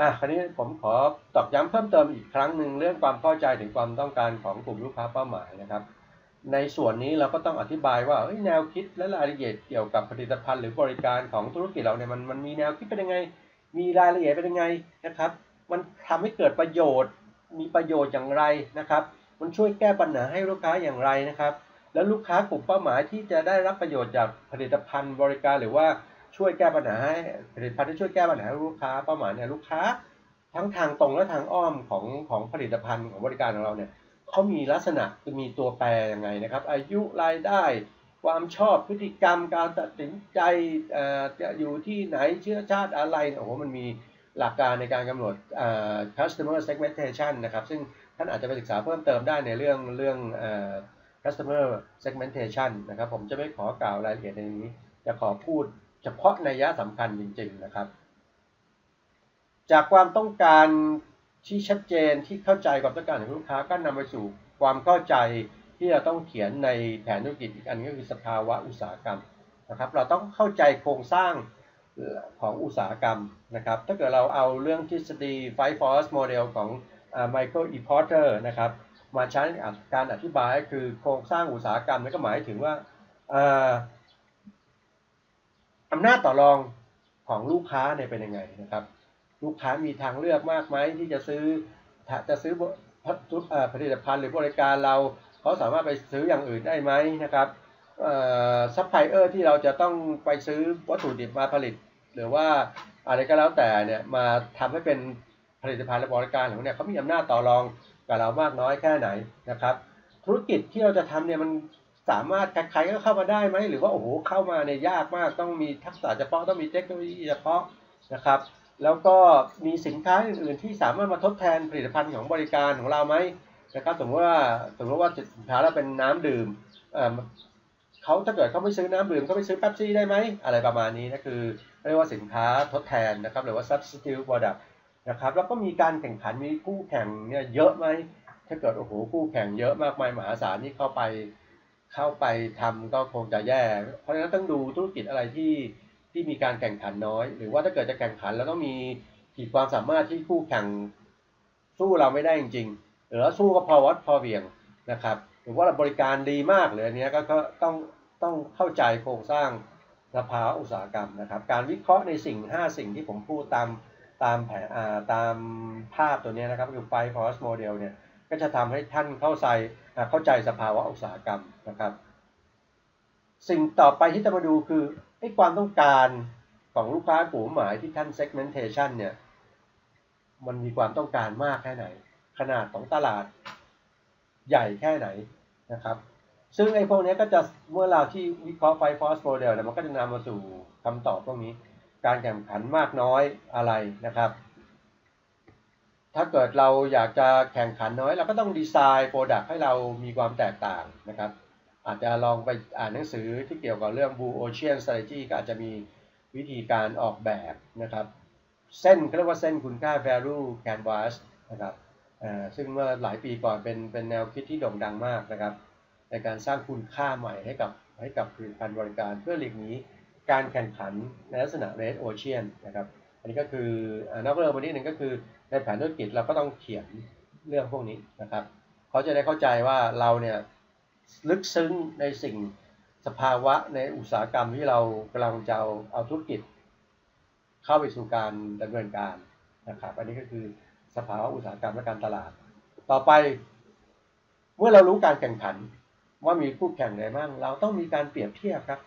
อะคราวนี้ผมขอตอกย้ำเพิ่มเติมอีกครั้งหนึ่งเรื่องความเข้าใจถึงความต้องการของกลุ่มลูกค้าเป้าหมายนะครับ ในส่วนนี้เราก็ต้องอธิบายว่าแนวคิดและรายละเอียดเกี่ยวกับผลิตภัณฑ์หรือบริการของธุรกิจเราเนี่ยมันมันมีแนวคิดเป็นยังไง มีรายละเอียดเป็นยังไงนะครับ มันทำให้เกิดประโยชน์ มีประโยชน์อย่างไรนะครับ มันช่วยแก้ปัญหาให้ลูกค้าอย่างไรนะครับ แล้วลูกค้ากลุ่มเป้าหมายที่จะได้รับประโยชน์จากผลิตภัณฑ์บริการหรือว่า ช่วยแก้ปัญหาให้ผลิตภัณฑ์ที่ช่วยแก้ปัญหาให้ลูกค้าเป้าหมายเนี่ยลูกค้า ทั้งทางตรงและทางอ้อมของของผลิตภัณฑ์ของบริการของเราเนี่ยเขามีลักษณะคือมีตัวแปรยังไงนะครับ อายุรายได้ ความชอบพฤติกรรมการตัดสินใจจะอยู่ที่ไหนเชื้อชาติอะไรโอ้โหมันมีหลักการในการกำหนด customer segmentation นะครับ ซึ่งท่านอาจจะไปศึกษาเพิ่มเติมได้ในเรื่องเรื่อง customer segmentation นะครับ ผมจะไม่ขอกล่าวรายละเอียดในนี้ จะขอพูด เฉพาะในยยะสำคัญจริง ๆนะครับ จากความต้องการที่ชัดเจนที่เข้าใจความต้องการของลูกค้าก็นำไปสู่ความเข้าใจที่เราต้องเขียนในแผนธุรกิจอีกอันก็คือสภาวะอุตสาหกรรมนะครับ เราต้องเข้าใจโครงสร้างของอุตสาหกรรมนะครับ ถ้าเกิดเราเอาเรื่องทฤษฎี Five Force Model ของไมเคิลอีพอร์เตอร์นะครับมาใช้การอธิบายคือโครงสร้างอุตสาหกรรมนั่นก็หมายถึงว่า อำนาจต่อรองของลูกค้าเนี่ยเป็นยังไงนะครับ ลูกค้ามีทางเลือกมากไหมที่จะซื้อจะซื้อผลิตภัณฑ์หรือบริการเราเขาสามารถไปซื้ออย่างอื่นได้ไหมนะครับซัพพลายเออร์ที่เราจะต้องไปซื้อวัตถุดิบมาผลิต หรือว่าอะไรก็แล้วแต่เนี่ยมาทำให้เป็นผลิตภัณฑ์และบริการของเนี่ยเขามีอำนาจต่อรองกับเรามากน้อยแค่ไหนนะครับ ธุรกิจที่เราจะทำเนี่ยมัน สามารถใครๆก็เข้ามาได้ไหมหรือว่าโอ้โหเข้ามาเนี่ยยากมาก ต้องมีทักษะเฉพาะต้องมีเทคโนโลยีเฉพาะนะครับ แล้วก็มีสินค้าอื่นๆที่สามารถมาทดแทนผลิตภัณฑ์ของบริการของเราไหมนะครับสมมติว่าสมมติว่าสินค้าเราเป็นน้ำดื่มเขาถ้าเกิดเขาไม่ซื้อน้ำดื่มเขาไปซื้อแป๊บซี่ได้ไหมอะไรประมาณนี้นะคือเรียกว่าสินค้าทดแทนนะครับหรือว่า substitute product นะครับแล้วก็มีการแข่งขันมีคู่แข่งเนี่ยเยอะไหมถ้าเกิดโอ้โหคู่แข่งเยอะมากมายมหาศาลนี่เข้าไป เข้าไปทำก็คงจะแย่ เพราะฉะนั้นต้องดูธุรกิจอะไรที่ที่มีการแข่งขันน้อย หรือว่าถ้าเกิดจะแข่งขันแล้วต้องมีขีดความสามารถที่คู่แข่งสู้เราไม่ได้จริงๆหรือว่าสู้ก็พอวัดพอเบี่ยงนะครับหรือว่าเราบริการดีมากเลยอันนี้ก็ต้องต้องเข้าใจโครงสร้างสภาวะอุตสาหกรรมนะครับ การวิเคราะห์ในสิ่ง 5 สิ่งที่ผมพูดตามตามแผนตามภาพตัวนี้นะครับคือไฟฟอสโมเดลเนี่ยก็จะทำให้ท่านเข้าใจ เข้าใจสภาวะอุตสาหกรรมนะครับ สิ่งต่อไปที่จะมาดูคือไอ้ความต้องการของลูกค้ากลุ่มหมายที่ท่าน segmentation เนี่ยมันมีความต้องการมากแค่ไหน ขนาดของตลาดใหญ่แค่ไหนนะครับ ซึ่งไอ้พวกนี้ก็จะเมื่อเราที่วิเคราะห์ไฟฟอสโมเดลเนี่ยมันก็จะนำมาสู่คำตอบพวกนี้ การแข่งขันมากน้อยอะไรนะครับ ถ้าเกิดเราอยากจะแข่งขันน้อย เราก็ต้องดีไซน์โปรดักต์ให้เรามีความแตกต่างนะครับ อาจจะลองไปอ่านหนังสือที่เกี่ยวกับเรื่อง Blue Ocean Strategy ก็อาจจะมีวิธีการออกแบบนะครับ เส้นเรียกว่าเส้นคุณค่า value canvas นะครับซึ่งเมื่อหลายปีก่อนเป็นเป็นแนวคิดที่โด่งดังมากนะครับ ในการสร้างคุณค่าใหม่ให้กับให้กับผลิตภัณฑ์บริการเพื่อหลีกหนีการแข่งขันในลักษณะ red ocean นะครับ อันนี้ก็คือนอกเรื่องวันนี้หนึ่งก็คือในแผนธุรกิจเราก็ต้องเขียนเรื่องพวกนี้นะครับเขาจะได้เข้าใจว่าเราเนี่ยลึกซึ้งในสิ่งสภาวะในอุตสาหกรรมที่เรากำลังจะเอาเอาธุรกิจ เข้าไปสู่การดำเนินการนะครับ อันนี้ก็คือสภาวะอุตสาหกรรมและการตลาด ต่อไป เมื่อเรารู้การแข่งขันว่ามีคู่แข่งไหนบ้างเราต้องมีการเปรียบเทียบครับ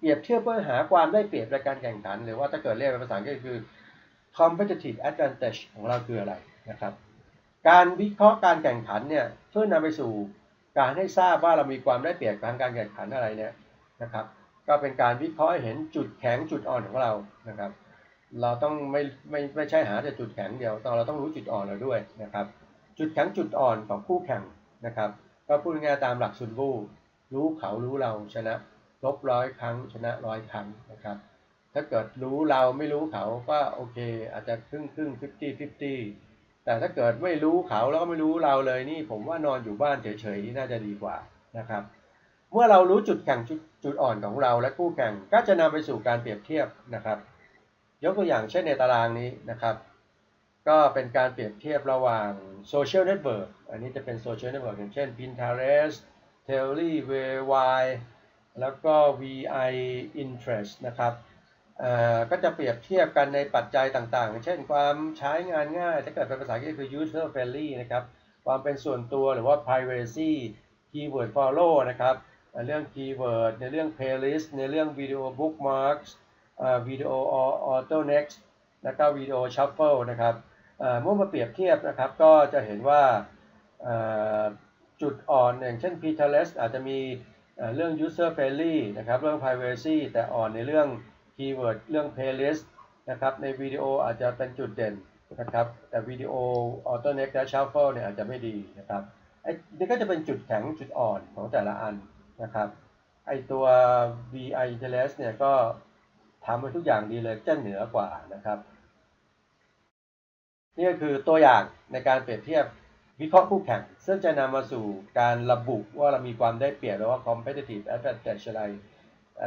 เปรียบเทียบเพื่อหาความได้เปรียบในการแข่งขัน หรือว่าถ้าเกิดเรียกเป็นภาษาอังกฤษคือ competitive advantage ของเราคืออะไรนะครับ การวิเคราะห์การแข่งขันเนี่ยช่วยนำไปสู่การให้ทราบว่าเรามีความได้เปรียบทางการแข่งขันอะไรเนี่ยนะครับ ก็เป็นการวิเคราะห์เห็นจุดแข็งจุดอ่อนของเรานะครับ เราต้องไม่ไม่ไม่ใช่หาแต่จุดแข็งเดียวเราต้องรู้จุดอ่อนเราด้วยนะครับ จุดแข็งจุดอ่อนของคู่แข่งนะครับ ก็พูดง่ายตามหลักซุนบูรู้เขารู้เราชนะ ลบร้อยครั้ง ชนะร้อยครั้งนะครับ ถ้าเกิดรู้เราไม่รู้เขาก็โอเค อาจจะครึ่งครึ่งฟิฟตี้ฟิฟตี้แต่ถ้าเกิดไม่รู้เขาแล้วก็ไม่รู้เราเลยนี่ ผมว่านอนอยู่บ้านเฉยๆน่าจะดีกว่านะครับ เมื่อเรารู้จุดแข่งจุดอ่อนของเราและคู่แข่งก็จะนำไปสู่การเปรียบเทียบนะครับ ยกตัวอย่างเช่นในตารางนี้นะครับ ก็เป็นการเปรียบเทียบระหว่างโซเชียลเน็ตเวิร์กอันนี้จะเป็นโซเชียลเน็ตเวิร์กอย่างเช่น Pinterest t e l l y v y แล้วก็ VI Interest นะครับอ่อก็จะเปรียบเทียบกันในปัจจัยต่างๆ เช่นความใช้งานง่าย ถ้าเกิดเป็นภาษาอังกฤษคือ user friendly นะครับ ความเป็นส่วนตัวหรือว่า privacy keyword follow นะครับ เรื่อง keyword ในเรื่อง playlist ในเรื่อง video bookmarks อ่อ video auto next แล้วก็ video shuffle นะครับเอ่อเมื่อมาเปรียบเทียบนะครับก็จะเห็นว่าอ่อจุดอ่อนอย่างเช่น Pinterest อาจจะมี เรื่อง user friendly นะครับ เรื่อง privacy แต่อ่อนในเรื่อง keyword เรื่อง playlist นะครับ ในวิดีโออาจจะเป็นจุดเด่นนะครับ แต่วิดีโอ auto next และ shuffle เนี่ยอาจจะไม่ดีนะครับไอ้นี่ก็จะเป็นจุดแข็งจุดอ่อนของแต่ละอันนะครับ ไอตัว VI Interest เนี่ยก็ทำให้ทุกอย่างดีเลยจะเหนือกว่านะครับ นี่ก็คือตัวอย่างในการเปรียบเทียบ วิเคราะห์คู่แข่ง ซึ่งจะนำมาสู่การระบุว่าเรามีความได้เปรียบหรือว่า competitive advantage อะไร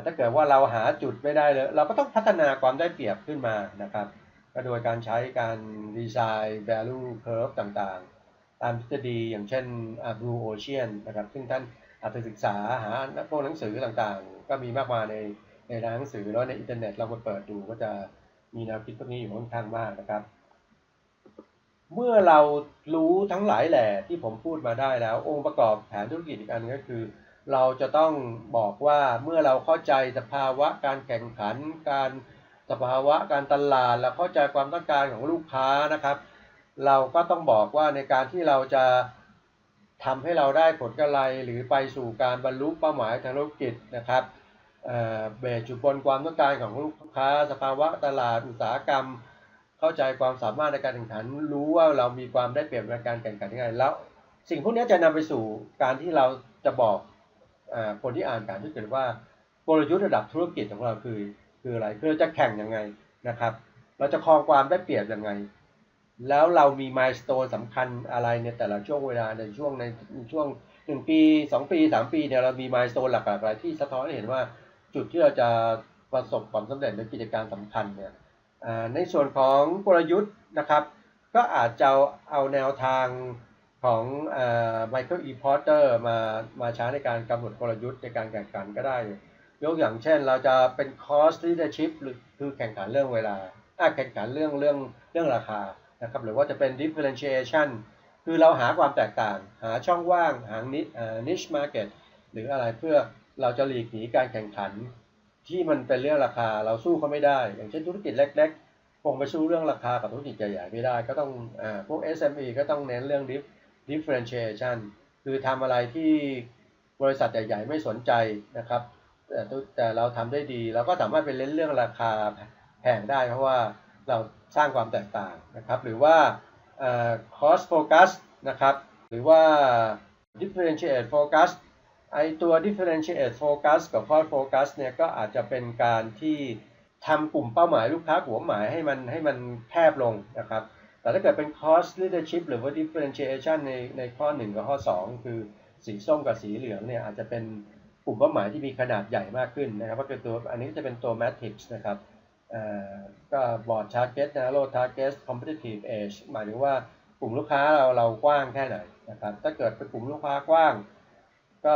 ถ้าเกิดว่าเราหาจุดไม่ได้เลย เราก็ต้องพัฒนาความได้เปรียบขึ้นมานะครับ ก็โดยการใช้การดีไซน์ value curve ต่างๆ ตามทฤษฎีอย่างเช่น Blue Ocean นะครับ ซึ่งท่านอาจจะศึกษาหาพวกหนังสือต่างๆ ก็มีมากมายในในหนังสือแล้วในอินเทอร์เน็ตเราไปเปิดดูก็จะมีแนวคิดพวกนี้อยู่ค่อนข้างมากนะครับ เมื่อเรารู้ทั้งหลายแหล่ที่ผมพูดมาได้แล้ว องค์ประกอบแผนธุรกิจอีกอันก็คือ เราจะต้องบอกว่าเมื่อเราเข้าใจสภาวะการแข่งขัน การสภาวะการตลาด และเข้าใจความต้องการของลูกค้านะครับ เราก็ต้องบอกว่าในการที่เราจะทำให้เราได้ผลกำไรหรือไปสู่การบรรลุเป้าหมายทางธุรกิจนะครับเบสอยู่บนความต้องการของลูกค้า สภาวะตลาดอุตสาหกรรม เข้าใจความสามารถในการแข่งขัน รู้ว่าเรามีความได้เปรียบในการแข่งขันยังไงแล้ว สิ่งพวกนี้จะนำไปสู่การที่เราจะบอกอคนที่อ่านการที่เกิดว่ากลยุทธ์ระดับธุรกิจของเราคือ คืออะไรคือเราจะแข่งยังไงนะครับ เราจะครองความได้เปรียบยังไง แล้วเรามีมายสเตนสำคัญอะไรในแต่ละช่วงเวลาในช่วงในช่วงหนึ่งปีสองปีสามปีเนี่ยเรามีมายสเตนหลักๆอะไรที่สะท้อนให้เห็นว่าจุดที่เราจะประสบความสำเร็จในกิจการสำคัญเนี่ย ในส่วนของกลยุทธ์นะครับ ก็อาจจะเอาแนวทางของไมเคิลอีพอร์เตอร์มามาใช้ในการกำหนดกลยุทธ์ในการแข่งขันก็ได้ ยกอย่างเช่นเราจะเป็น cost leadership หรือคือแข่งขันเรื่องเวลาอะแข่งขันเรื่องเรื่องเรื่องราคานะครับหรือว่าจะเป็น differentiation คือเราหาความแตกต่าง หาช่องว่าง หา niche อ่า niche market หรืออะไรเพื่อเราจะหลีกหนีการแข่งขัน ที่มันเป็นเรื่องราคาเราสู้เขาไม่ได้ อย่างเช่นธุรกิจเล็ก ๆ คงไปสู้เรื่องราคากับธุรกิจใหญ่ๆไม่ได้ ก็ต้องอ่าพวก SME ก็ต้องเน้นเรื่อง differentiation คือทำอะไรที่บริษัทใหญ่ ๆ ไม่สนใจนะครับ แต่แต่เราทำได้ดีเราก็สามารถไปเล่นเรื่องราคาแพงได้ เพราะว่าเราสร้างความแตกต่างนะครับ หรือว่าอ่า cost focus นะครับ หรือว่า differentiate focus ไอตัว differentiate focus กับ cost focus เนี่ยก็อาจจะเป็นการที่ทำกลุ่มเป้าหมายลูกค้ากลุ่มหมายให้มันให้มันแคบลงนะครับ แต่ถ้าเกิดเป็น cost leadership หรือว่า differentiation ในในข้อ 1 กับข้อ 2 คือสีส้มกับสีเหลืองเนี่ยอาจจะเป็นกลุ่มเป้าหมายที่มีขนาดใหญ่มากขึ้นนะครับก็คือตัวอันนี้จะเป็นตัว matrix นะครับก็ broad target narrow target competitive edge หมายถึงว่ากลุ่มลูกค้าเราเรากว้างแค่ไหนนะครับ ถ้าเกิดเป็นกลุ่มลูกค้ากว้าง ก็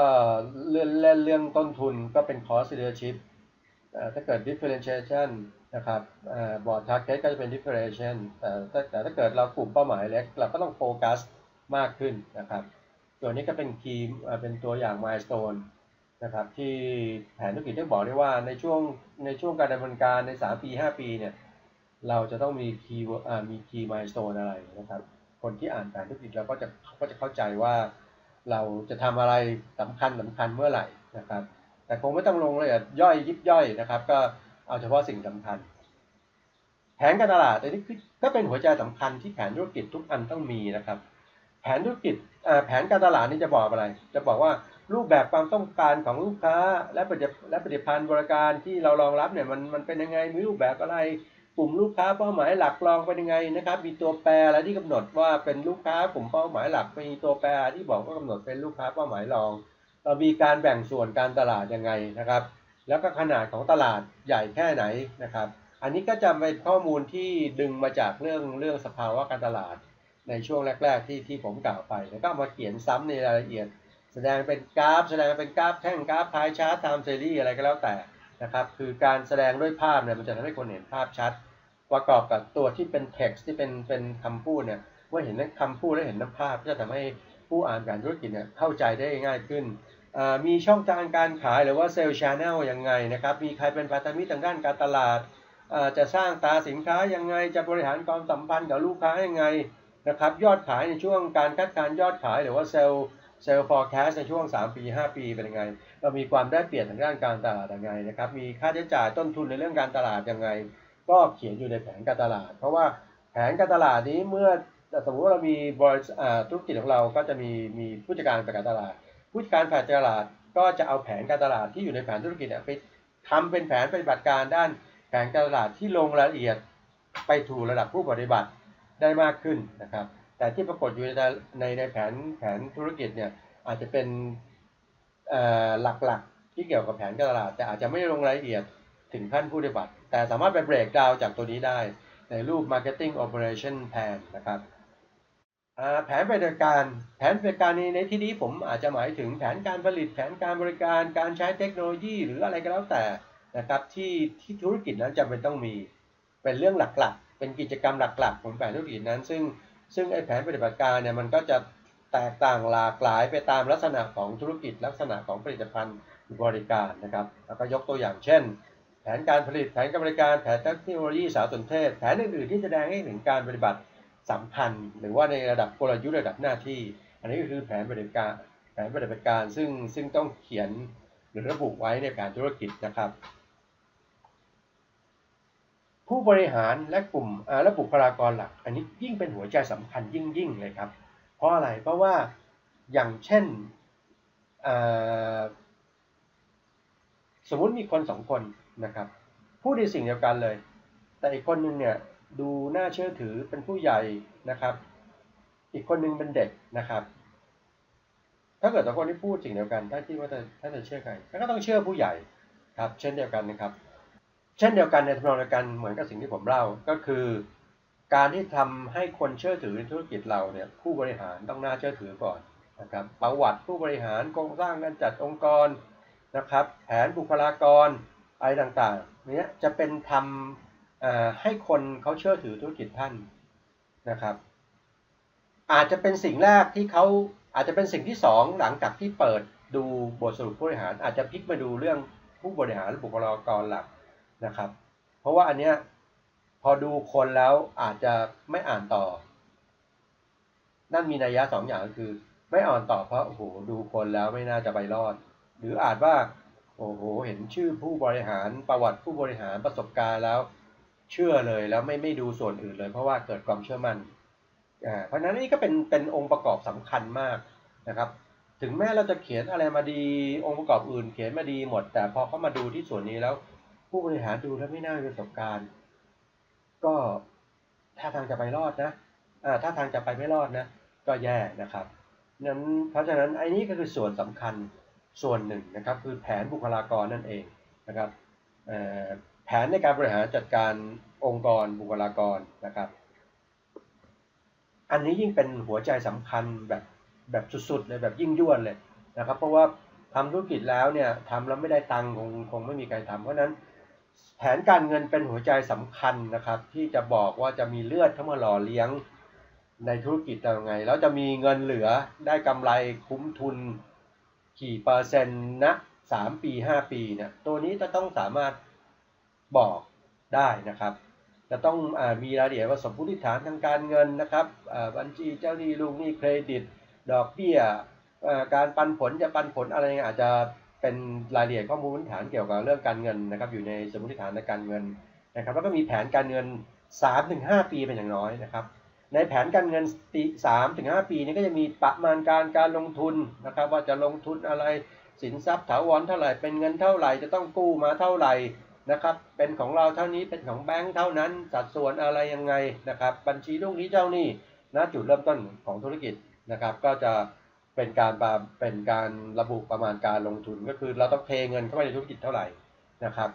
เรื่องเล่นเรื่องต้นทุนก็เป็น cost leadership อ่อถ้าเกิด differentiation นะครับอ่อ broad target ก็จะเป็น differentiation แต่แต่ถ้าเกิดเรากลุ่มเป้าหมายเล็ก เราก็ต้องโฟกัสมากขึ้นนะครับ ตัวนี้ก็เป็นคีย์เอ่อเป็นตัวอย่าง milestone นะครับที่แผนธุรกิจที่บอกได้ว่าในช่วงในช่วงการดำเนินการใน 3 ปี 5 ปีเนี่ยเราจะต้องมีคีย์อ่ามีคีย์ milestone อะไรนะครับ คนที่อ่านแผนธุรกิจเราก็จะก็จะเข้าใจว่า เราจะทำอะไรสำคัญสำคัญเมื่อไหร่นะครับ แต่คงไม่ต้องลงละเอียดย่อยยิบย่อยนะครับ ก็เอาเฉพาะสิ่งสำคัญ แผนการตลาดอันนี้คือก็เป็นหัวใจสำคัญที่แผนธุรกิจทุกอันต้องมีนะครับ แผนธุรกิจแผนการตลาดนี่จะบอกอะไร จะบอกว่ารูปแบบความต้องการของลูกค้า และผลิตและผลิตภัณฑ์บริการที่เรารองรับเนี่ยมันมันเป็นยังไงมีรูปแบบอะไร กลุ่มลูกค้าเป้าหมายหลักรองเป็นยังไงนะครับ มีตัวแปรอะไรที่กำหนดว่าเป็นลูกค้ากลุ่มเป้าหมายหลักมีตัวแปรที่บอกว่ากำหนดเป็นลูกค้าเป้าหมายรอง เรามีการแบ่งส่วนการตลาดยังไงนะครับ แล้วก็ขนาดของตลาดใหญ่แค่ไหนนะครับ อันนี้ก็จะเป็นข้อมูลที่ดึงมาจากเรื่องเรื่องสภาวะการตลาดในช่วงแรก ๆ ที่ที่ผมกล่าวไป แล้วก็มาเขียนซ้ำในรายละเอียด แสดงเป็นกราฟ แสดงเป็นกราฟแท่งกราฟพายชาร์ตตามซีรีส์อะไรก็แล้วแต่นะครับ คือการแสดงด้วยภาพเนี่ยมันจะทำให้คนเห็นภาพชัด ประกอบกับตัวที่เป็น text ที่เป็นเป็นคำพูดเนี่ยเมื่อเห็นคำพูดและเห็นน้ำภาพก็จะทำให้ผู้อ่านการธุรกิจเนี่ยเข้าใจได้ง่ายขึ้น มีช่องทางการขายหรือว่าเซลล์ชานลยังไงนะครับ มีใครเป็นพันธมิตรทางด้านการตลาด จะสร้างตาสินค้ายังไง จะบริหารความสัมพันธ์กับลูกค้ายังไงนะครับ ยอดขายในช่วงการคาดการยอดขายหรือว่าเซลล์เซลล์ forecast ในช่วง 3 ปี 5 ปีเป็นยังไง เรามีความได้เปรียบทางด้านการตลาดยังไงนะครับ มีค่าใช้จ่ายต้นทุนในเรื่องการตลาดยังไง ก็เขียนอยู่ในแผนการตลาด เพราะว่าแผนการตลาดนี้เมื่อสมมติว่าเรามีบริษัทธุรกิจของเราก็จะมีมีผู้จัดการฝ่ายการตลาด ผู้จัดการฝ่ายตลาดก็จะเอาแผนการตลาดที่อยู่ในแผนธุรกิจไปทำเป็นแผนปฏิบัติการด้านแผนการตลาดที่ลงรายละเอียดไปถูระดับผู้ปฏิบัติได้มากขึ้นนะครับ แต่ที่ปรากฏอยู่ในในในแผนแผนธุรกิจเนี่ยอาจจะเป็นหลักๆที่เกี่ยวกับแผนการตลาด แต่อาจจะไม่ลงรายละเอียด ถึงขั้นผู้ปฏิบัติ แต่สามารถไปเบรกดาวจากตัวนี้ได้ในรูป marketing operation plan นะครับแผนปฏิบัติการ แผนปฏิบัติการในในที่นี้ผมอาจจะหมายถึงแผนการผลิต แผนการบริการ การใช้เทคโนโลยี หรืออะไรก็แล้วแต่นะครับที่ที่ธุรกิจนั้นจำเป็นต้องมี เป็นเรื่องหลักๆ เป็นกิจกรรมหลักๆ ของแผนธุรกิจนั้น ซึ่งซึ่งไอ้แผนปฏิบัติการเนี่ยมันก็จะแตกต่างหลากหลายไปตามลักษณะของธุรกิจลักษณะของผลิตภัณฑ์บริการนะครับ แล้วก็ยกตัวอย่างเช่น ผนการผลิต แผนการบริการ แผนเทคโนโลยีสารสนเทศ แผนอื่นๆที่แสดงให้ถึงการปฏิบัติสำคัญหรือว่าในระดับกลยุทธ์ระดับหน้าที่ อันนี้ก็คือแผนปฏิบัติการ แผนปฏิบัติการซึ่งซึ่งต้องเขียนหรือระบุไว้ในแผนธุรกิจนะครับ ผู้บริหารและกลุ่มและบุคลากรหลัก อันนี้ยิ่งเป็นหัวใจสำคัญยิ่งยิ่งเลยครับ เพราะอะไร เพราะว่าอย่างเช่นสมมุติมีคนสองคน นะครับพูดในสิ่งเดียวกันเลย แต่อีกคนนึงเนี่ยดูน่าเชื่อถือเป็นผู้ใหญ่นะครับ อีกคนนึงเป็นเด็กนะครับ ถ้าเกิดสองคนที่พูดสิ่งเดียวกันถ้าคิดว่าถ้าจะเชื่อใครก็ต้องเชื่อผู้ใหญ่ครับ เช่นเดียวกันนะครับ เช่นเดียวกันในทำนองเดียวกันเหมือนกับสิ่งที่ผมเล่าก็คือ การที่ทำให้คนเชื่อถือในธุรกิจเราเนี่ยผู้บริหารต้องน่าเชื่อถือก่อนนะครับประวัติผู้บริหารโครงสร้างการจัดองค์กรนะครับ แผนบุคลากร อะไรต่างๆเนี้ยจะเป็นทำให้คนเขาเชื่อถือธุรกิจท่านนะครับ อาจจะเป็นสิ่งแรกที่เขาอาจจะเป็นสิ่งที่สองหลังจากที่เปิดดูบทสรุปผู้บริหาร อาจจะพลิกมาดูเรื่องผู้บริหารและบุคลากรหลักนะครับ เพราะว่าอันเนี้ยพอดูคนแล้วอาจจะไม่อ่านต่อ นั่นมีนัยยะสองอย่างคือ ไม่อ่านต่อเพราะโอ้โหดูคนแล้วไม่น่าจะไปรอด หรืออาจว่า โอ้โห เห็นชื่อผู้บริหารประวัติผู้บริหารประสบการณ์แล้ว เชื่อเลยแล้วไม่ไม่ดูส่วนอื่นเลย เพราะว่าเกิดความเชื่อมัน่นอ่าเพราะนั้นนี่ก็เป็นเป็นองค์ประกอบสำคัญมากนะครับ ถึงแม้เราจะเขียนอะไรมาดีองค์ประกอบอื่น เขียนมาดีหมด แต่พอเขามาดูที่ส่วนนี้แล้ว ผู้บริหารดูแล้วไม่น่ามีประสบการณ์ ก็ถ้าทางจะไปรอดนะอ่าถ้าทางจะไปไม่รอดนะ ก็แย่นะครับนั้นเพราะฉะนั้นไอ้นี้ก็คือส่วนสำคัญ ส่วนหนึ่งนะครับคือแผนบุคลากรนั่นเองนะครับแผนในการบริหารจัดการองค์กรบุคลากรนะครับ อันนี้ยิ่งเป็นหัวใจสำคัญแบบแบบสุดๆเลยแบบยิ่งยวดเลยนะครับ เพราะว่าทำธุรกิจแล้วเนี่ยทำแล้วไม่ได้ตังค์คงคงไม่มีใครทำเพราะนั้นแผนการเงินเป็นหัวใจสำคัญนะครับ ที่จะบอกว่าจะมีเลือดเข้ามาหล่อเลี้ยงในธุรกิจยังไง แล้วจะมีเงินเหลือได้กำไรคุ้มทุน กี่เปอร์เซ็นต์นะสามปีห้าปีเนี่ยตัวนี้จะต้องสามารถบอกได้นะครับ จะต้องอมีรายละเอียดว่าสมมติฐานทางการเงินนะครับบัญชีเจ้าหนี้ลูกหนี้เครดิต ดอกเบี้ยการปันผลจะปันผลอะไรอาจจะเป็นรายละเอียดข้อมูลพื้นฐานเกี่ยวกับเรื่องการเงินนะครับ อยู่ในสมมติฐานในการเงินนะครับ แล้วก็มีแผนการเงิน 3-5 ปีเป็นอย่างน้อยนะครับ ในแผนการเงินปี3-5ปีนี้ก็จะมีประมาณการการลงทุนนะครับว่าจะลงทุนอะไรสินทรัพย์ถาวรเท่าไหร่เป็นเงินเท่าไหร่จะต้องกู้มาเท่าไหร่นะครับเป็นของเราเท่านี้เป็นของแบงค์เท่านั้นสัดส่วนอะไรยังไงนะครับบัญชีลูกนี้เจ้านี่นะจุดเริ่มต้นของธุรกิจนะครับก็จะเป็นการเป็นการระบุประมาณการลงทุนก็คือเราต้องเทเงินเข้าไปในธุรกิจเท่าไหร่นะครับ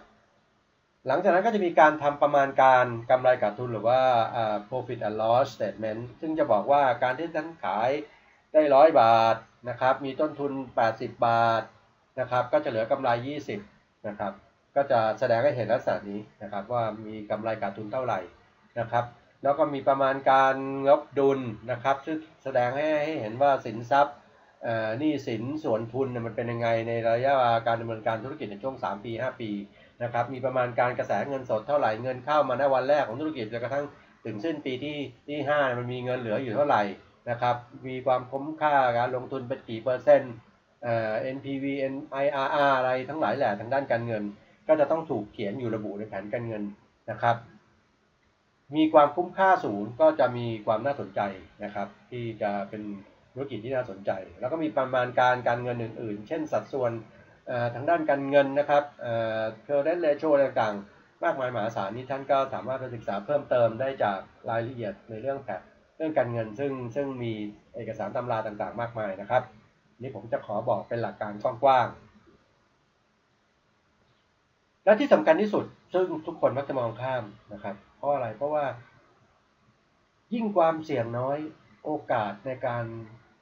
หลังจากนั้นก็จะมีการทำประมาณการกำไรขาดทุนหรือว่า profit and loss statement ซึ่งจะบอกว่าการที่ท่านขายได้ร้อยบาทนะครับ มีต้นทุน 80 บาทนะครับ ก็จะเหลือกำไร 20 นะครับ ก็จะแสดงให้เห็นลักษณะนี้นะครับว่ามีกำไรขาดทุนเท่าไหร่นะครับ แล้วก็มีประมาณการงบดุลนะครับ ซึ่งแสดงให้ให้เห็นว่าสินทรัพย์หนี้สินส่วนทุนมันเป็นยังไงในระยะเวลาการดำเนินการธุรกิจในช่วง 3 ปี 5 ปี นะครับมีประมาณการกระแสเงินสดเท่าไหร่เงินเข้ามาในวันแรกของธุรกิจจนกระทั่งถึงสิ้นปีที่ที่5มันมีเงินเหลืออยู่เท่าไหร่นะครับมีความคุ้มค่าการลงทุนเป็นกี่เปอร์เซ็นต์เอ่อ NPV IRR อะไรทั้งหลายแหล่ทางด้านการเงิน ก็จะต้องถูกเขียนอยู่ระบุในแผนการเงินนะครับ มีความคุ้มค่าสูงก็จะมีความน่าสนใจนะครับ ที่จะเป็นธุรกิจที่น่าสนใจ แล้วก็มีประมาณการการเงินอื่น ๆ เช่นสัดส่วน ทางด้านการเงินนะครับเอ่อ current ratio อะไรต่างๆ มากมายมหาศาลนี้ท่านก็สามารถไปศึกษาเพิ่มเติมได้จากรายละเอียดในเรื่องแผนเรื่องการเงินซึ่งซึ่งมีเอกสารตำราต่างๆ มากมายนะครับ นี่ผมจะขอบอกเป็นหลักการกว้างๆ และที่สำคัญที่สุดซึ่งทุกคนมักจะมองข้ามนะครับ เพราะอะไรเพราะว่า ยิ่งความเสี่ยงน้อยโอกาสในการ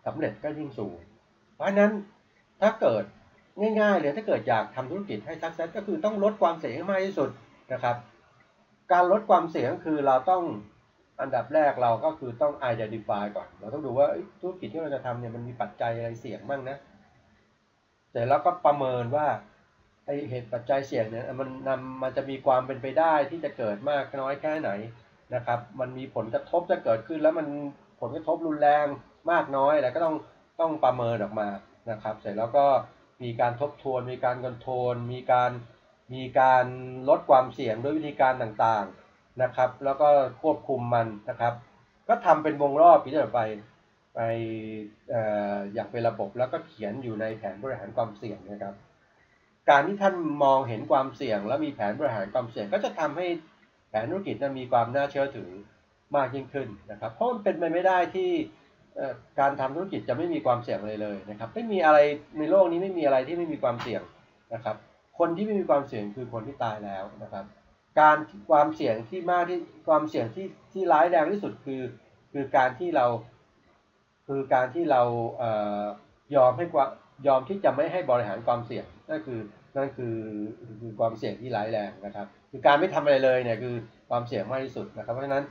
สำเร็จก็ยิ่งสูง เพราะนั้นถ้าเกิด ง่ายๆเลยถ้าเกิดอยากทำธุรกิจให้สักเซสก็คือต้องลดความเสี่ยงให้มากที่สุดนะครับ การลดความเสี่ยงคือเราต้องอันดับแรกเราก็คือต้อง identify ก่อน เราต้องดูว่าธุรกิจที่เราจะทำเนี่ยมันมีปัจจัยอะไรเสี่ยงบ้างนะเสร็จแล้วก็ประเมินว่าไอเหตุปัจจัยเสี่ยงเนี่ยมันนำมันจะมีความเป็นไปได้ที่จะเกิดมากน้อยแค่ไหนนะครับ มันมีผลกระทบจะเกิดขึ้นแล้วมันผลกระทบรุนแรงมากน้อยอะไรก็ต้องต้องประเมินออกมานะครับ เสร็จแล้วก็ มีการทบทวน มีการคอนโทรลมีการมีการลดความเสี่ยงด้วยวิธีการต่างๆนะครับ แล้วก็ควบคุมมันนะครับ ก็ทำเป็นวงรอบปีต่อไปไปออย่างเป็นระบบแล้วก็เขียนอยู่ในแผนบริหารความเสี่ยงนะครับ การที่ท่านมองเห็นความเสี่ยง แล้วมีแผนบริหารความเสี่ยง ก็จะทำให้แผนธุรกิจนั้นมีความน่าเชื่อถือมากยิ่งขึ้นนะครับ เพราะมันเป็นไปไม่ได้ที่ การทำธุรกิจจะไม่มีความเสี่ยงเลยเลยนะครับ ไม่มีอะไรในโลกนี้ไม่มีอะไรที่ไม่มีความเสี่ยงนะครับ คนที่ไม่มีความเสี่ยงคือคนที่ตายแล้วนะครับ การความเสี่ยงที่มากที่ความเสี่ยงที่ที่ร้ายแรงที่สุดคือ คือการที่เราคือการที่เราเออยอมให้ความยอมที่จะไม่ให้บริหารความเสี่ยงนั่นคือนั่นคือคือความเสี่ยงที่ร้ายแรงนะครับ คือการไม่ทำอะไรเลยเนี่ยคือความเสี่ยงมากที่สุดนะครับ เพราะฉะนั้น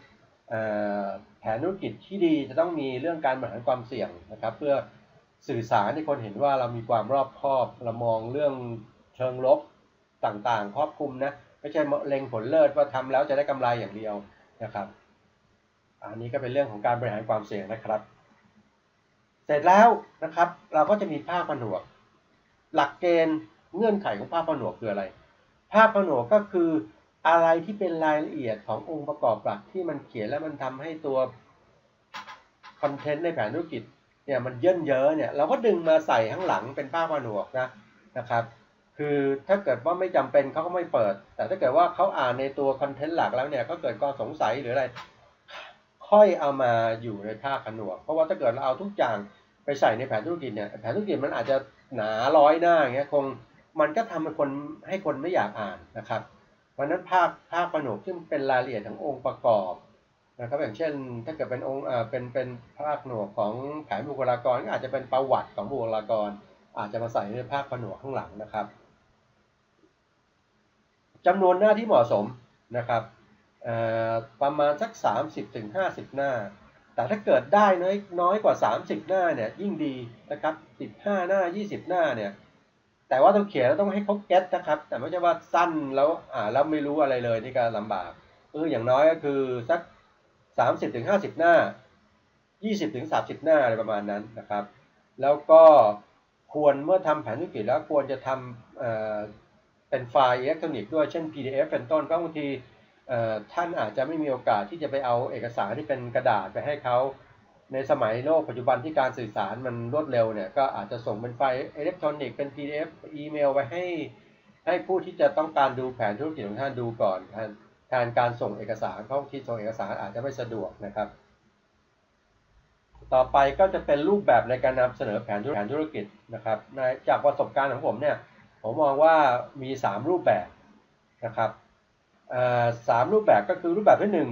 แผนธุรกิจที่ดีจะต้องมีเรื่องการบริหารความเสี่ยงนะครับ เพื่อสื่อสารให้คนเห็นว่าเรามีความรอบคอบเรามองเรื่องเชิงลบต่างๆ ครอบคลุมนะไม่ใช่เล็งผลเลิศว่าทำแล้วจะได้กำไรอย่างเดียวนะครับ อันนี้ก็เป็นเรื่องของการบริหารความเสี่ยงนะครับ เสร็จแล้วนะครับ เราก็จะมีภาคผนวก หลักเกณฑ์เงื่อนไขของภาคผนวกคืออะไร ภาคผนวกก็คือ อะไรที่เป็นรายละเอียดขององค์ประกอบหลักที่มันเขียนแล้วมันทำให้ตัวคอนเทนต์ในแผนธุรกิจเนี่ยมันเยินเยอะเนี่ยเราก็ดึงมาใส่ข้างหลังเป็นภาผนวกนะนะครับ คือถ้าเกิดว่าไม่จำเป็นเขาก็ไม่เปิด แต่ถ้าเกิดว่าเขาอ่านในตัวคอนเทนต์หลักแล้วเนี่ยเขาเกิดความสงสัยหรืออะไร ค่อยเอามาอยู่ในภาผนวก เพราะว่าถ้าเกิดเราเอาทุกอย่างไปใส่ในแผนธุรกิจเนี่ยแผนธุรกิจมันอาจจะหนาร้อยหน้าอย่างเงี้ยคงมันก็ทำให้คนให้คนไม่อยากอ่านนะครับ ราะนั้นภาคภาคผนวกซึ่งเป็นรายละเอียดขององค์ประกอบนะครับอย่างเช่น ถ้าเกิดเป็นองค์เป็นเป็นภาคผนวกของแผนบุคลากรก็อาจจะเป็นประวัติของบุคลากร อาจจะมาใส่ในภาคผนวกข้างหลังนะครับจำนวนหน้าที่เหมาะสมนะครับประมาณสัก 30ถึง50หน้า แต่ถ้าเกิดได้น้อยน้อยกว่า 30 หน้าเนี่ยยิ่งดีนะครับ15หน้า 20 หน้าเนี่ย แต่ว่าต้องเขียนแล้วต้องให้เขาเก็ตนะครับ แต่ไม่ใช่ว่าสั้นแล้วอ่าแล้วไม่รู้อะไรเลยนี่ก็ลำบากเอออย่างน้อยก็คือสัก 30ถึง50หน้า 20ถึง30 หน้าอะไรประมาณนั้นนะครับ แล้วก็ควรเมื่อทำแผนธุรกิจแล้วควรจะทำเอ่อเป็นไฟล์อิเล็กทรอนิกส์ด้วยเช่น PDF เป็นต้นเพราะบางทีเอ่อท่านอาจจะไม่มีโอกาสที่จะไปเอาเอกสารที่เป็นกระดาษไปให้เขา ในสมัยโลกปัจจุบันที่การสื่อสารมันรวดเร็วเนี่ยก็อาจจะส่งเป็นไฟล์อิเล็กทรอนิกส์เป็น PDF อีเมลไปให้ ให้ผู้ที่จะต้องการดูแผนธุรกิจของท่านดูก่อนแทนการส่งเอกสารเพราะที่ส่งเอกสารอาจจะไม่สะดวกนะครับ ต่อไปก็จะเป็นรูปแบบในการนำเสนอแผนธุรกิจนะครับจากประสบการณ์ของผมเนี่ยผมมองว่ามี 3 รูปแบบนะครับสามรูปแบบก็คือรูปแบบที่หนึ่ง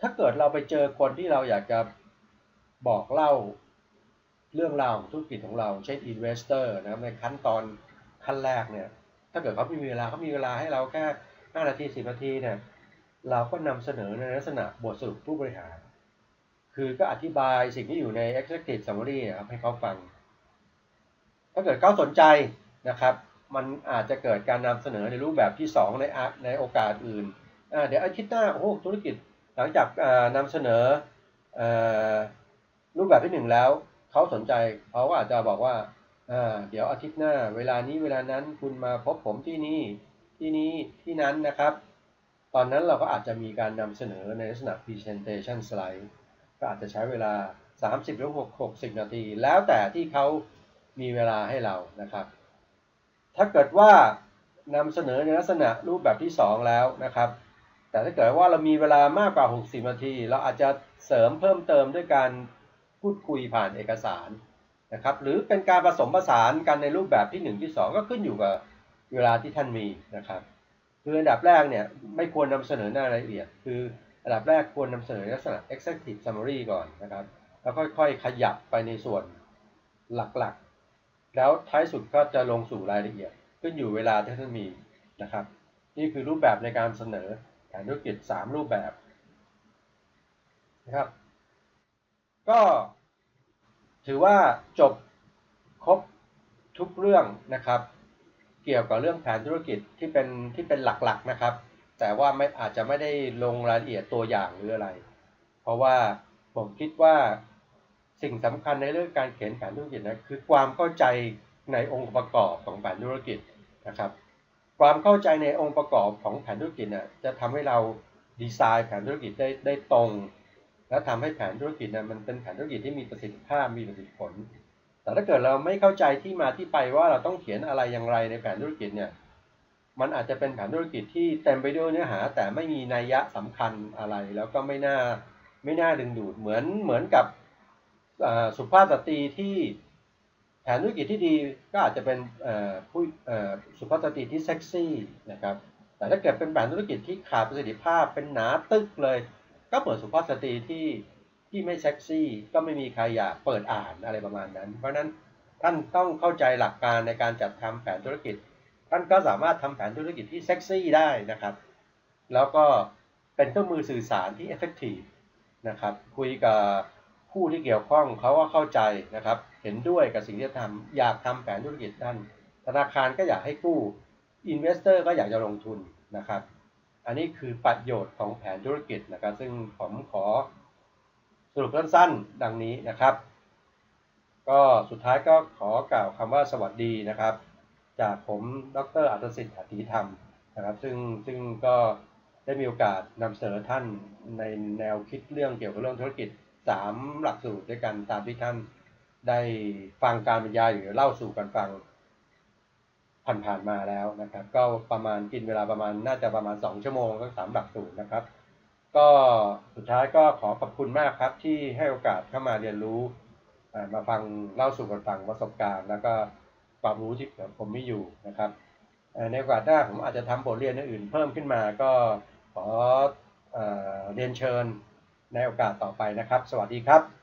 ถ้าเกิดเราไปเจอคนที่เราอยากจะ บอกเล่าเรื่องราวของธุรกิจของเราเช่น investor นะครับในขั้นตอนขั้นแรกเนี่ยถ้าเกิดเขาไม่มีเวลาเขามีเวลาให้เราแค่5นาที10นาทีเนี่ยเราก็นำเสนอในลักษณะบทสรุปผู้บริหาร คือก็อธิบายสิ่งที่อยู่ใน executive summary นะครับให้เขาฟัง ถ้าเกิดเขาสนใจนะครับ มันอาจจะเกิดการนำเสนอในรูปแบบที่ 2 ในในโอกาสอื่น เดี๋ยวอาทิตย์หน้าโอ้ธุรกิจหลังจากอ่านำเสนออ รูปแบบที่หนึ่งแล้ว เขาสนใจเขาก็อาจจะบอกว่าอ่าเดี๋ยวอาทิตย์หน้า เวลานี้เวลานั้นคุณมาพบผมที่นี่ที่นี้ที่นั้นนะครับ ตอนนั้นเราก็อาจจะมีการนำเสนอในลักษณะ presentation slide ก็อาจจะใช้เวลา 30หรือ60 นาที แล้วแต่ที่เขามีเวลาให้เรานะครับ ถ้าเกิดว่านำเสนอในลักษณะรูปแบบที่ 2 แล้วนะครับ แต่ถ้าเกิดว่าเรามีเวลามากกว่า 60 นาที เราอาจจะเสริมเพิ่มเติมด้วยการ พูดคุยผ่านเอกสารนะครับ หรือเป็นการผสมผสานกันในรูปแบบที่ 1 ที่ 2 ก็ขึ้นอยู่กับเวลาที่ท่านมีนะครับคืออันดับแรกเนี่ยไม่ควรนำเสนอในรายละเอียด คืออันดับแรกควรนำเสนอลักษณะ executive summary ก่อนนะครับ แล้วค่อยๆขยับไปในส่วนหลักๆ แล้วท้ายสุดก็จะลงสู่รายละเอียด ขึ้นอยู่เวลาที่ท่านมีนะครับ นี่คือรูปแบบในการเสนอแผนธุรกิจ 3 รูปแบบนะครับ ก็ถือว่าจบครบทุกเรื่องนะครับ เกี่ยวกับเรื่องแผนธุรกิจที่เป็นที่เป็นหลักๆนะครับ แต่ว่าไม่อาจจะไม่ได้ลงรายละเอียดตัวอย่างหรืออะไร เพราะว่าผมคิดว่าสิ่งสำคัญในเรื่องการเขียนแผนธุรกิจนะคือความเข้าใจในองค์ประกอบของแผนธุรกิจนะครับ ความเข้าใจในองค์ประกอบของแผนธุรกิจนะจะทำให้เราดีไซน์แผนธุรกิจได้ได้ตรง และทำให้แผนธุรกิจนะมันเป็นแผนธุรกิจที่มีประสิทธิภาพมีประสิทธิผล แต่ถ้าเกิดเราไม่เข้าใจที่มาที่ไปว่าเราต้องเขียนอะไรอย่างไรในแผนธุรกิจเนี่ยมันอาจจะเป็นแผนธุรกิจที่เต็มไปด้วยเนื้อหา แต่ไม่มีนัยยะสำคัญอะไร แล้วก็ไม่น่าไม่น่าดึงดูดเหมือนเหมือนกับสุภาพสตรีที่แผนธุรกิจที่ดีก็อาจจะเป็นผู้สุภาพสตรีที่เซ็กซี่นะครับแต่ถ้าเกิดเป็นแผนธุรกิจที่ขาดประสิทธิภาพเป็นหนาตึกเลย ก็เปิดสุภาพสตรีที่ที่ไม่เซ็กซี่ ก็ไม่มีใครอยากเปิดอ่านอะไรประมาณนั้น เพราะนั้นท่านต้องเข้าใจหลักการในการจัดทำแผนธุรกิจ ท่านก็สามารถทำแผนธุรกิจที่เซ็กซี่ได้นะครับ แล้วก็เป็นเครื่องมือสื่อสารที่ effective นะครับ คุยกับผู้ที่เกี่ยวข้องเขาก็เข้าใจนะครับ เห็นด้วยกับสิ่งที่ทำอยากทำแผนธุรกิจท่าน ธนาคารก็อยากให้กู้ investor ก็อยากจะลงทุนนะครับ อันนี้คือประโยชน์ของแผนธุรกิจนะครับ ซึ่งผมขอสรุปสั้นๆดังนี้นะครับ ก็สุดท้ายก็ขอกล่าวคำว่าสวัสดีนะครับ จากผมดรอัตสิทธิ์ถีธรรมนะครับ ซึ่งซึ่งก็ได้มีโอกาสนำเสนอท่านในแนวคิดเรื่องเกี่ยวกับเรื่องธุรกิจ 3 หลักสูตรด้วยกันตามที่ท่านได้ฟังการบรรยายหรือเล่าสู่กันฟัง ผ่านๆมาแล้วนะครับ ก็ประมาณกินเวลาประมาณน่าจะประมาณ 2 ชั่วโมงทั้งสามหลักสูตรนะครับ ก็สุดท้ายก็ขอขอบคุณมากครับที่ให้โอกาสเข้ามาเรียนรู้มาฟังเล่าสู่กันฟังประสบการณ์ แล้วก็ความรู้ที่ผมมีอยู่นะครับในโอกาสหน้าผมอาจจะทำบทเรียนอื่นเพิ่มขึ้นมาก็ขอเรียนเชิญในโอกาสต่อไปนะครับ สวัสดีครับ